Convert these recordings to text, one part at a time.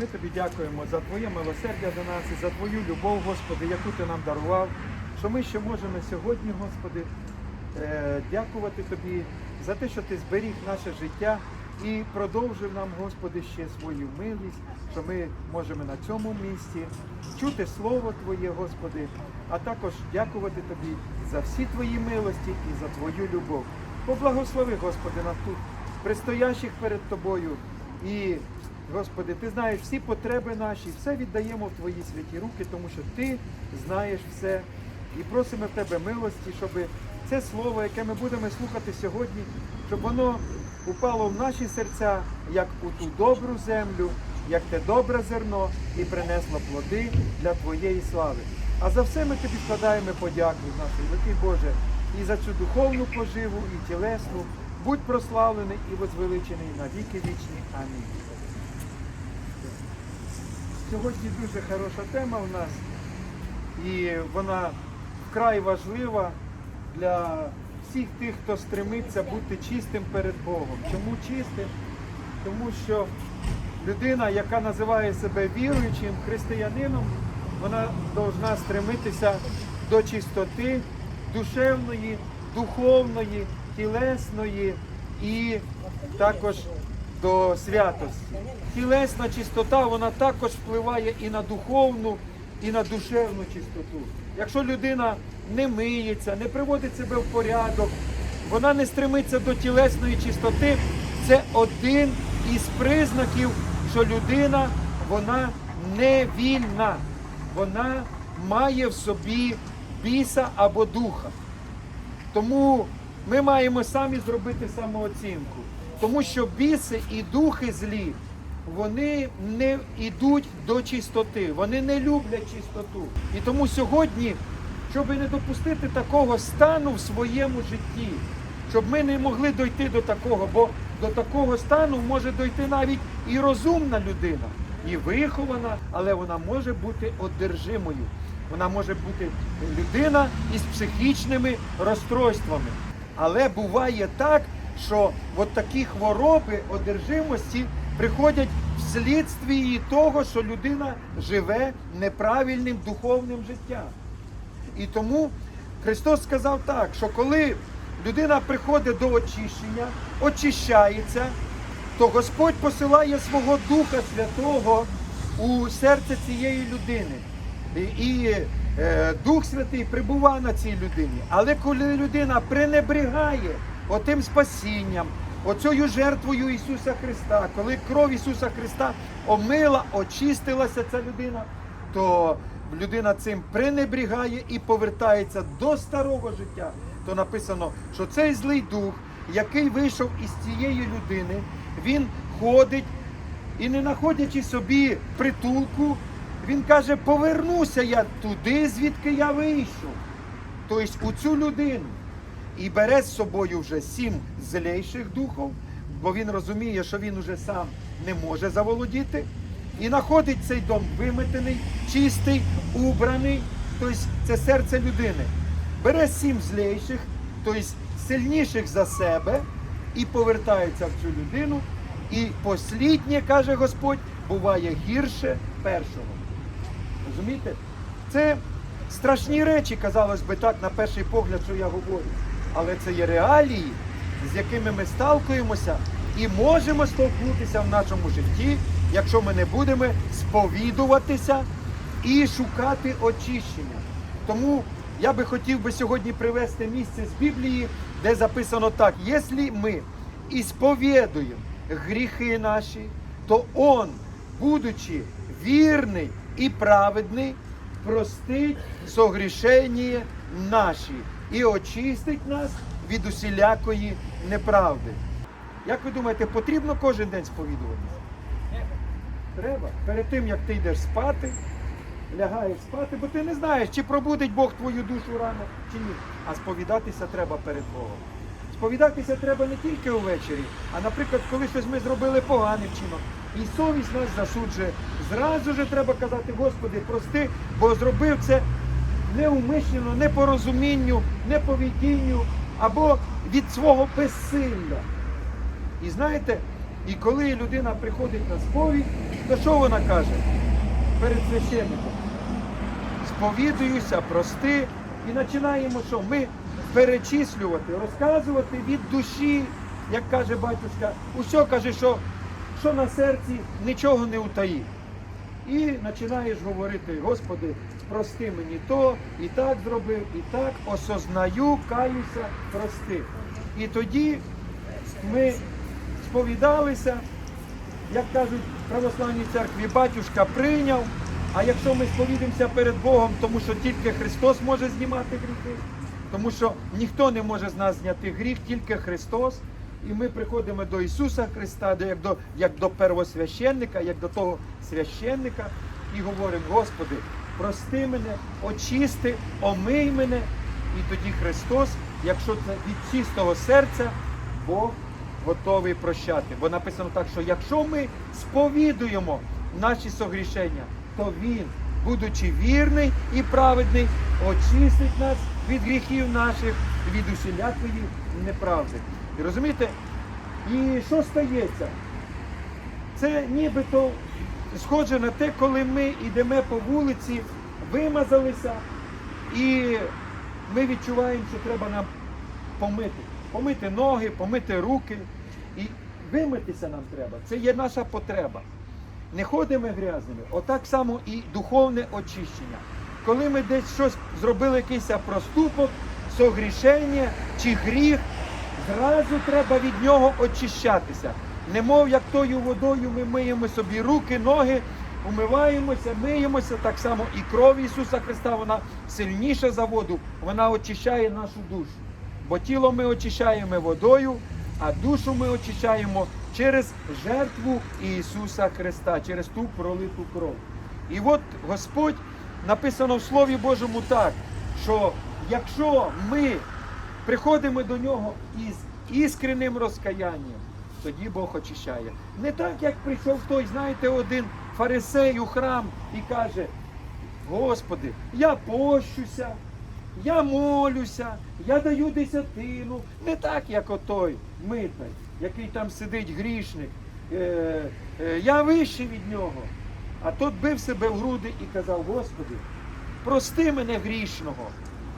Ми тобі дякуємо за Твоє милосердя до нас і за Твою любов, Господи, яку Ти нам дарував, що ми ще можемо сьогодні, Господи, е, дякувати Тобі за те, що Ти зберіг наше життя і продовжив нам, Господи, ще свою милість, що ми можемо на цьому місці чути Слово Твоє, Господи, а також дякувати Тобі за всі Твої милості і за Твою любов. Поблагослови, Господи, нас тут, предстоящих перед Тобою. І Господи, Ти знаєш всі потреби наші, все віддаємо в Твої святі руки, тому що Ти знаєш все. І просимо в Тебе милості, щоб це слово, яке ми будемо слухати сьогодні, щоб воно упало в наші серця, як у ту добру землю, як те добре зерно, і принесло плоди для Твоєї слави. А за все ми тобі складаємо подяку, наш великий Боже, і за цю духовну поживу, і тілесну. Будь прославлений і возвеличений на віки вічні. Амінь. Сьогодні дуже хороша тема у нас, і вона вкрай важлива для всіх тих, хто стремиться бути чистим перед Богом. Чому чистим? Тому що людина, яка називає себе віруючим християнином, вона повинна стремитися до чистоти душевної, духовної, тілесної і також до святості. Тілесна чистота вона також впливає і на духовну, і на душевну чистоту. Якщо людина не миється, не приводить себе в порядок, вона не стремиться до тілесної чистоти, це один із признаків, що людина вона не вільна, вона має в собі біса або духа. Тому ми маємо самі зробити самооцінку. Тому що біси і духи злі, вони не йдуть до чистоти, вони не люблять чистоту. І тому сьогодні, щоб не допустити такого стану в своєму житті, щоб ми не могли дойти до такого, бо до такого стану може дойти навіть і розумна людина, і вихована, але вона може бути одержимою. Вона може бути людина із психічними розстройствами. Але буває так, що от такі хвороби одержимості приходять вслідстві того, що людина живе неправильним духовним життям. І тому Христос сказав так, що коли людина приходить до очищення, очищається, то Господь посилає свого Духа Святого у серце цієї людини. І, е, Дух Святий прибува на цій людині. Але коли людина пренебрігає отим спасінням, оцею жертвою Ісуса Христа, коли кров Ісуса Христа омила, очистилася ця людина, то людина цим пренебрігає і повертається до старого життя, то написано, що цей злий дух, який вийшов із цієї людини, він ходить і не знаходячи собі притулку, він каже, повернуся я туди, звідки я вийшов. Тобто у цю людину. І бере з собою вже сім злейших духів, бо він розуміє, що він уже сам не може заволодіти. І знаходить цей дом виметений, чистий, убраний, тобто це серце людини. Бере сім злейших, тобто сильніших за себе, і повертається в цю людину. І посліднє, каже Господь, буває гірше першого. Розумієте? Це страшні речі, казалось би так, на перший погляд, що я говорю. Але це є реалії, з якими ми сталкуємося і можемо столкнутися в нашому житті, якщо ми не будемо сповідуватися і шукати очищення. Тому я би хотів би сьогодні привести місце з Біблії, де записано так: якщо ми ісповідуємо гріхи наші, то Он, будучи вірний і праведний, простить согрішення наші і очистить нас від усілякої неправди. Як ви думаєте, потрібно кожен день сповідуватися? Треба. Перед тим, як ти йдеш спати, лягаєш спати, бо ти не знаєш, чи пробудить Бог твою душу рано, чи ні. А сповідатися треба перед Богом. Сповідатися треба не тільки увечері, а наприклад, коли щось ми зробили поганим чином. І совість нас засуджує. Зразу же треба казати, Господи, прости, бо зробив це неумишлено, не по розумінню, не по віддінню, або від свого безсилля. І знаєте, і коли людина приходить на сповідь, то що вона каже перед священником? Сповідуюся, прости, і починаємо, що ми перечислювати, розказувати від душі, як каже батюшка, усе каже, що, що на серці нічого не утаї. І починаєш говорити, Господи, прости мені то, і так зробив, і так, осознаю, каюся, прости. І тоді ми сповідалися, як кажуть в православній церкві, батюшка прийняв. А якщо ми сповідимося перед Богом, тому що тільки Христос може знімати гріхи, тому що ніхто не може з нас зняти гріх, тільки Христос. І ми приходимо до Ісуса Христа, як до, як до первосвященника, як до того священника, і говоримо, Господи, прости мене, очисти, омий мене. І тоді Христос, якщо це від чистого серця, Бог готовий прощати. Бо написано так, що якщо ми сповідуємо наші согрішення, то Він, будучи вірний і праведний, очистить нас від гріхів наших, від усілякої неправди. І розумієте? І що стається? Це нібито схоже на те, коли ми йдемо по вулиці, вимазалися, і ми відчуваємо, що треба нам помити. Помити ноги, помити руки. І вимитися нам треба. Це є наша потреба. Не ходимо грязними. Отак само і духовне очищення. Коли ми десь щось зробили, якийсь проступок, согрішення чи гріх, зразу треба від нього очищатися. Немов як тою водою ми миємо собі руки, ноги, умиваємося, миємося, так само і кров Ісуса Христа, вона сильніша за воду, вона очищає нашу душу. Бо тіло ми очищаємо водою, а душу ми очищаємо через жертву Ісуса Христа, через ту пролиту кров. І от Господь написано в Слові Божому так, що якщо ми приходимо до нього із іскренним розкаянням, тоді Бог очищає. Не так, як прийшов той, знаєте, один фарисей у храм і каже, Господи, я пощуся, я молюся, я даю десятину. Не так, як отой митник, який там сидить грішник. Е, е, я вищий від нього. А тот бив себе в груди і казав, Господи, прости мене грішного.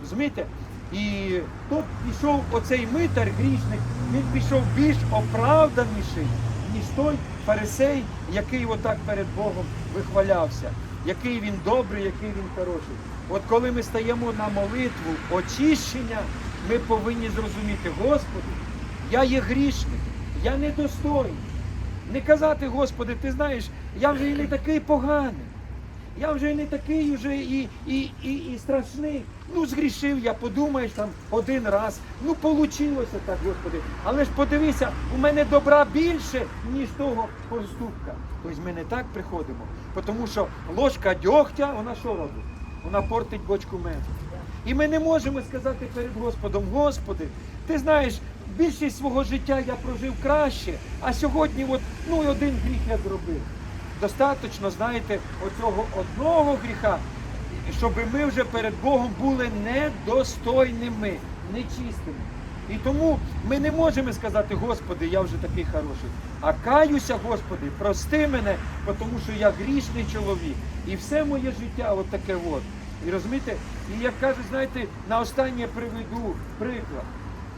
Розумієте? І тут пішов оцей митар грішник, він пішов більш оправданіший, ніж той фарисей, який отак перед Богом вихвалявся, який він добрий, який він хороший. От коли ми стаємо на молитву очищення, ми повинні зрозуміти, Господи, я є грішник, я недостойний. Не казати, Господи, ти знаєш, я вже і не такий поганий. Я вже не такий вже і, і, і, і страшний. Ну, згрішив я, подумаєш там один раз. Ну, получилося так, Господи. Але ж подивися, у мене добра більше, ніж того поступка. Тобто ми не так приходимо. Тому що ложка дьогтя, вона що робить? Вона портить бочку меду. І ми не можемо сказати перед Господом, Господи, ти знаєш, більшість свого життя я прожив краще, а сьогодні от, ну, один гріх я зробив. Достаточно, знаєте, оцього одного гріха, щоб ми вже перед Богом були недостойними, нечистими. І тому ми не можемо сказати, Господи, я вже такий хороший. А каюся, Господи, прости мене, тому що я грішний чоловік. І все моє життя от таке от. І розумієте, і як кажуть, знаєте, на останнє приведу приклад.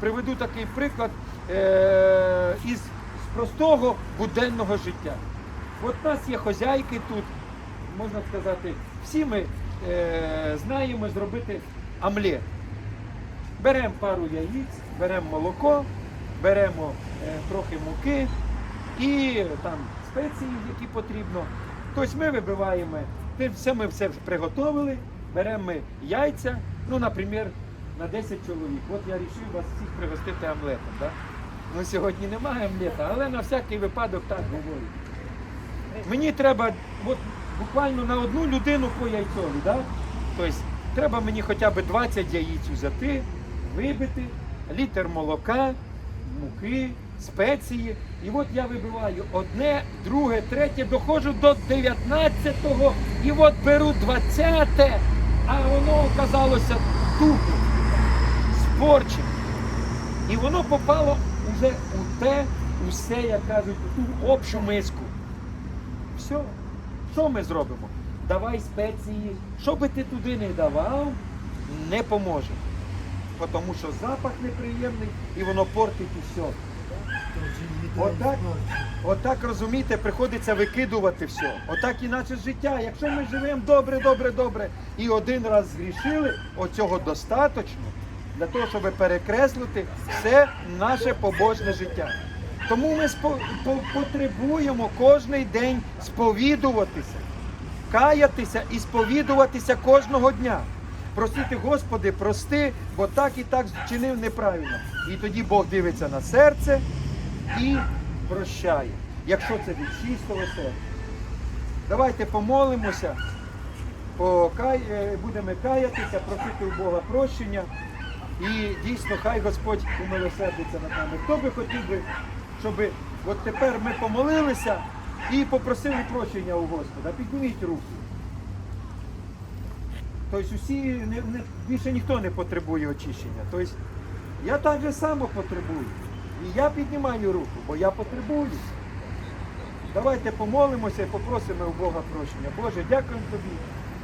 Приведу такий приклад е- із простого буденного життя. От у нас є хозяйки тут, можна сказати, всі ми е, знаємо зробити омлет. Беремо пару яїць, беремо молоко, беремо е, трохи муки і там спеції, які потрібно. Тобто ми вибиваємо, все ми все приготовили, беремо ми яйця, ну, наприклад, на 10 чоловік. От я вирішив вас всіх пригостити омлетом. Да? Ну, сьогодні немає омлета, але на всякий випадок так говорю. Мені треба от, буквально на одну людину по яйцові. Да? Тобто треба мені хоча б 20 яїць взяти, вибити, літр молока, муки, спеції. І от я вибиваю одне, друге, третє, доходжу до 19-го і от беру 20-те а воно оказалося тухлим, спорченим. І воно попало уже у те, усе, як кажуть, у ту общу миску. Все. Що ми зробимо? Давай спеції. Що би ти туди не давав, не поможе. Тому що запах неприємний і воно портить усе. Отак, отак розумієте, приходиться викидувати все. Отак іначе життя. Якщо ми живемо добре, добре, добре і один раз згрішили, оцього достатньо для того, щоб перекреслити все наше побожне життя. Тому ми потребуємо кожний день сповідуватися, каятися і сповідуватися кожного дня. Просити, Господи, прости, бо так і так вчинив неправильно. І тоді Бог дивиться на серце і прощає, якщо це від чистого серця. Давайте помолимося, покай, е, будемо каятися, просити у Бога прощення. І дійсно, хай Господь умилосердиться над нами. Хто би хотів би, щоб от тепер ми помолилися і попросили прощення у Господа. Підніміть руку. Тобто усі не, не, більше ніхто не потребує очищення. Тобто я так же само потребую. І я піднімаю руку, бо я потребую. Давайте помолимося і попросимо у Бога прощення. Боже, дякуємо тобі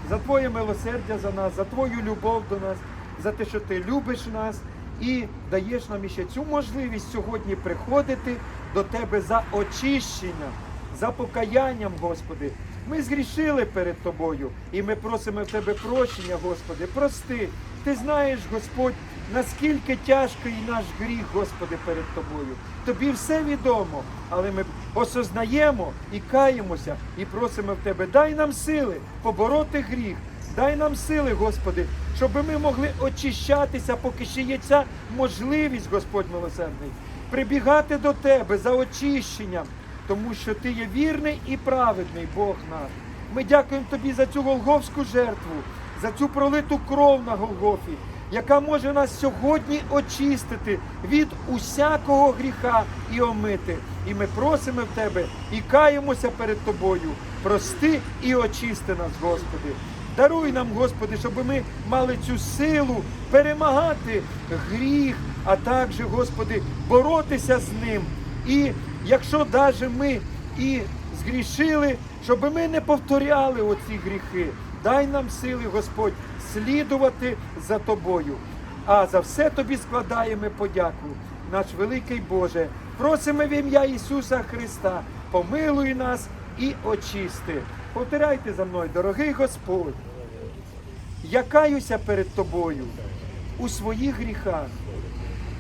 за Твоє милосердя за нас, за Твою любов до нас, за те, що ти любиш нас і даєш нам іще цю можливість сьогодні приходити до Тебе за очищенням, за покаянням, Господи. Ми згрішили перед Тобою і ми просимо в Тебе прощення, Господи. Прости. Ти знаєш, Господь, наскільки тяжкий наш гріх, Господи, перед Тобою. Тобі все відомо, але ми осознаємо і каємося, і просимо в Тебе, дай нам сили побороти гріх. Дай нам сили, Господи, щоб ми могли очищатися, поки ще є ця можливість, Господь милосердний, прибігати до Тебе за очищенням, тому що Ти є вірний і праведний Бог наш. Ми дякуємо Тобі за цю Голговську жертву, за цю пролиту кров на Голгофі, яка може нас сьогодні очистити від усякого гріха і омити. І ми просимо в Тебе і каємося перед Тобою. Прости і очисти нас, Господи. Даруй нам, Господи, щоб ми мали цю силу перемагати гріх, а також, Господи, боротися з ним. І якщо навіть ми і згрішили, щоб ми не повторяли оці гріхи. Дай нам сили, Господь, слідувати за Тобою. А за все тобі складаємо подяку, наш великий Боже. Просимо в ім'я Ісуса Христа, помилуй нас і очисти. Повторяйте за мною, дорогий Господь. Я каюся перед тобою у своїх гріхах.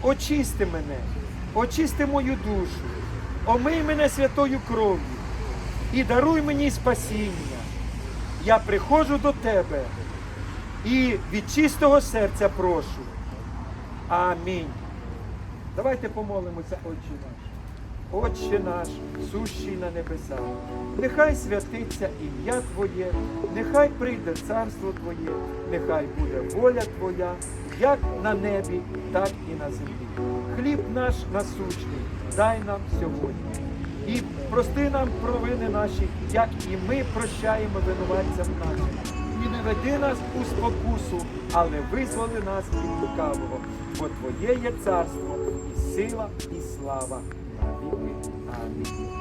Очисти мене, очисти мою душу, омий мене святою кров'ю і даруй мені спасіння. Я приходжу до тебе і від чистого серця прошу. Амінь. Давайте помолимося, Отче наш. Отче наш, сущий на небесах, нехай святиться ім'я Твоє, нехай прийде царство Твоє, нехай буде воля Твоя, як на небі, так і на землі. Хліб наш насущний, дай нам сьогодні. І прости нам провини наші, як і ми прощаємо винуватцям нашим. І не веди нас у спокусу, але визволи нас від лукавого, бо Твоє є царство, і сила, і слава. Thank you.